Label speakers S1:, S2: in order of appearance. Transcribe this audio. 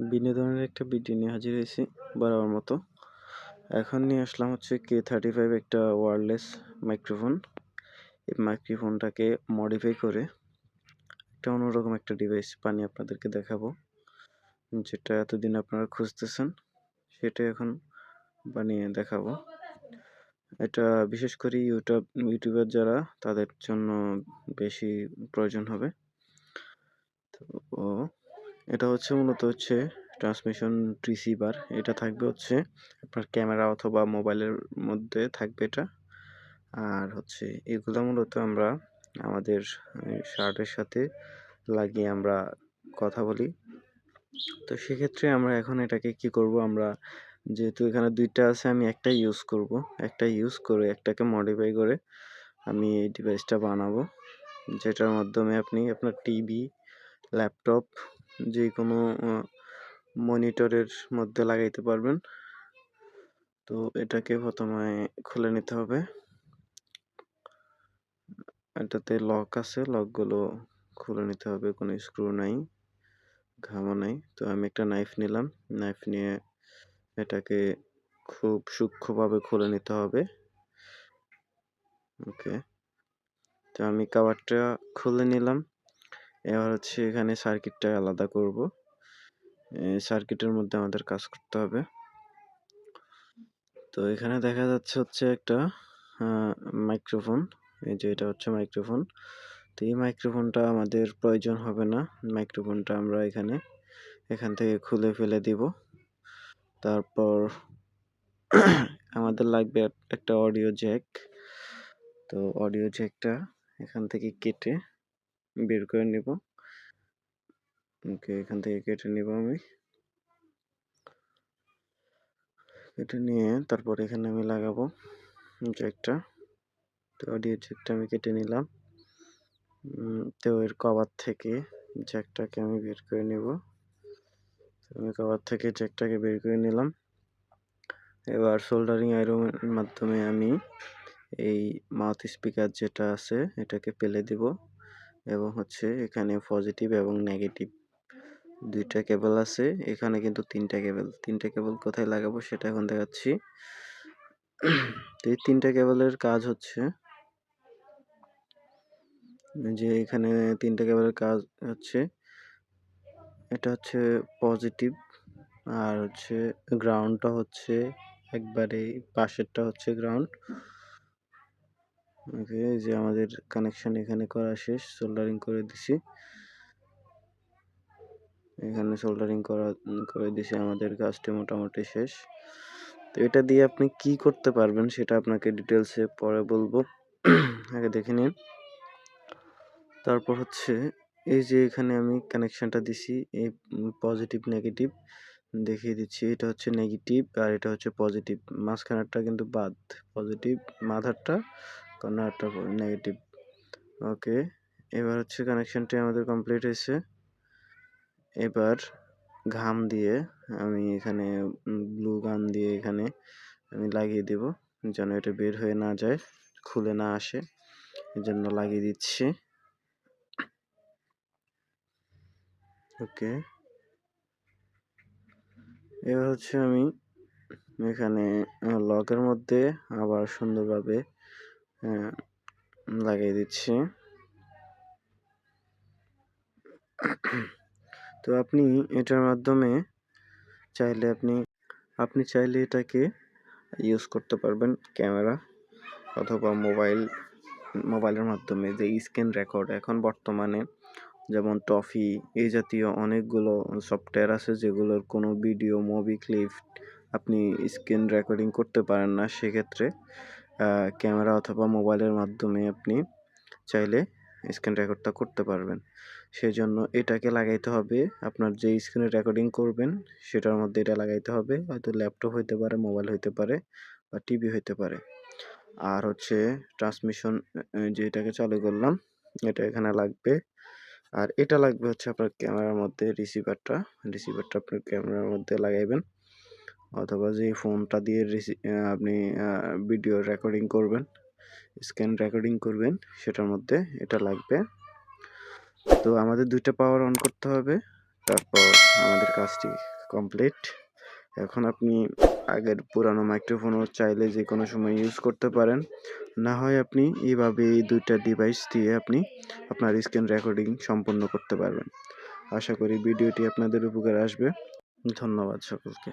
S1: বিনোদনের একটা ভিডিও নিয়ে হাজির হয়েছি বরাবর মতো। এখন নিয়ে আসলাম হচ্ছে কে থার্টি ফাইভ একটা ওয়্যারলেস মাইক্রোফোন এই মাইক্রোফোনটাকে মডিফাই করে একটা অন্যরকম একটা ডিভাইস বানিয়ে আপনাদেরকে দেখাবো। যেটা এতদিন আপনারা খুঁজতেছেন, সেটা এখন বানিয়ে দেখাবো। এটা বিশেষ করে ইউটিউব ইউটিউবার যারা, তাদের জন্য বেশি প্রয়োজন হবে। তো এটা হচ্ছে মূলত হচ্ছে ট্রান্সমিশন রিসিভার এটা থাকবে হচ্ছে আপনার ক্যামেরা অথবা মোবাইলের মধ্যে থাকবে এটা। আর হচ্ছে এগুলো মূলত আমরা আমাদের শার্টের সাথে লাগিয়ে আমরা কথা বলি। তো সেক্ষেত্রে আমরা এখন এটাকে কি করব, আমরা যেহেতু এখানে দুইটা আছে, আমি একটা ইউজ করব। একটা ইউজ করে, একটাকে মডিফাই করে আমি এই ডিভাইসটা বানাবো, যেটার মাধ্যমে আপনি আপনার টিভি ল্যাপটপ যে কোনো মনিটরের মধ্যে লাগাইতে পারবেন। তো এটাকে প্রথমে খুলে নিতে হবে। এটাতে লক আছে, লকগুলো খুলে নিতে হবে, কোনো স্ক্রু নাই ঘামা নাই। তো আমি একটা নাইফ নিলাম। নাইফ নিয়ে এটাকে খুব সূক্ষ্মভাবে খুলে নিতে হবে। ওকে। তো আমি কাভারটা খুলে নিলাম। এবার হচ্ছে এখানে সার্কিটটা আলাদা করব। সার্কিটের মধ্যে আমাদের কাজ করতে হবে। তো এখানে দেখা যাচ্ছে হচ্ছে একটা মাইক্রোফোন। এই যে এটা হচ্ছে মাইক্রোফোন। তো এই মাইক্রোফোনটা আমাদের প্রয়োজন হবে না। মাইক্রোফোনটা আমরা এখানে, এখান থেকে খুলে ফেলে দিব। তারপর আমাদের লাগবে একটা অডিও জ্যাক। তো অডিও জ্যাকটা এখান থেকে কেটে বের করে নিব। ওকে, এখান থেকে কেটে নিব আমি। কেটে নিয়ে তারপর এখানে আমি লাগাবো জ্যাকটা তো অডিও জ্যাকটা আমি কেটে নিলাম। তো এর কভার থেকে জ্যাকটাকে আমি বের করে নিব। আমি কভার থেকে জ্যাকটাকে বের করে নিলাম। এবার সোল্ডারিং আয়রনের মাধ্যমে আমি এই মাউথ স্পিকার যেটা আছে, এটাকে পেলে দিব। এবং হচ্ছে এখানে পজিটিভ এবং নেগেটিভ দুইটা কেবল আছে। এখানে কিন্তু তিনটা কেবল তিনটা কেবল কোথায় লাগাবো সেটা এখন দেখাচ্ছি। তো এই তিনটা কেবলের কাজ হচ্ছে যে এখানে তিনটা কেবলের কাজ হচ্ছে এটা হচ্ছে পজিটিভ আর হচ্ছে গ্রাউন্ডটা হচ্ছে একবারে পাশেরটা হচ্ছে গ্রাউন্ড ওকে যে আমাদের কানেকশন এখানে করা শেষ সোল্ডারিং করে দিছি। এখানে সোল্ডারিং করা, করে দিছি, আমাদের কাজটি মোটামুটি শেষ। তো এটা দিয়ে আপনি কি করতে পারবেন সেটা আপনাকে ডিটেলসে পরে বলব। আগে দেখে নিন। তারপর হচ্ছে, এই যে এখানে আমি কানেকশানটা দিছি, এই পজিটিভ নেগেটিভ দেখিয়ে দিচ্ছি। এটা হচ্ছে নেগেটিভ আর এটা হচ্ছে পজিটিভ মাঝখানেরটা কিন্তু বাদ। পজিটিভ মাথারটা কর্নারটা নেগেটিভ ওকে এবার হচ্ছে কানেকশানটি আমাদের কমপ্লিট হয়েছে। এবার ঘাম দিয়ে আমি এখানে ব্লু গান দিয়ে এখানে আমি লাগিয়ে দেব, যেন এটা বের হয়ে না যায়, খুলে না আসে। এর জন্য লাগিয়ে দিচ্ছি। ওকে এবার হচ্ছে আমি এখানে লকের মধ্যে আবার সুন্দরভাবে লাগিয়ে দিচ্ছি। তো আপনি এটার মাধ্যমে চাইলে আপনি আপনি চাইলে এটাকে ইউজ করতে পারবেন ক্যামেরা অথবা মোবাইল, মোবাইলের মাধ্যমে যে স্ক্রিন রেকর্ড এখন বর্তমানে যেমন টফি, এই জাতীয় অনেকগুলো সফটওয়্যার আছে যেগুলোর কোনো ভিডিও মুভি ক্লিপ আপনি স্ক্রিন রেকর্ডিং করতে পারেন না। সেক্ষেত্রে ক্যামেরা অথবা মোবাইলের মাধ্যমে আপনি চাইলে স্ক্রিন রেকর্ডটা করতে পারবেন। সেজন্য এটাকে লাগাইতে হবে, আপনার যে স্ক্রিনে রেকর্ডিং করবেন সেটার মধ্যে এটা লাগাইতে হবে, হয়তো ল্যাপটপ হইতে পারে মোবাইল হইতে পারে বা টিভি হইতে পারে। আর হচ্ছে ট্রান্সমিশন যেটাকে চালু করলাম, এটা এখানে লাগবে। আর এটা লাগবে হচ্ছে আপনার ক্যামেরার মধ্যে রিসিভারটা রিসিভারটা আপনার ক্যামেরার মধ্যে লাগাইবেন। অথবা যে ফোনটা দিয়ে আপনি ভিডিও রেকর্ডিং করবেন স্ক্যান রেকর্ডিং করবেন, সেটার মধ্যে এটা লাগবে। তো আমাদের দুইটা পাওয়ার অন করতে হবে, তারপর আমাদের কাজটি কমপ্লিট এখন আপনি আগের পুরানো মাইক্রোফোনও চাইলে যে কোনো সময় ইউজ করতে পারেন। না হয় আপনি এইভাবে এই দুইটা ডিভাইস দিয়ে আপনি আপনার স্ক্রিন রেকর্ডিং সম্পন্ন করতে পারবেন। আশা করি ভিডিওটি আপনাদের উপকার আসবে। ধন্যবাদ সকলকে।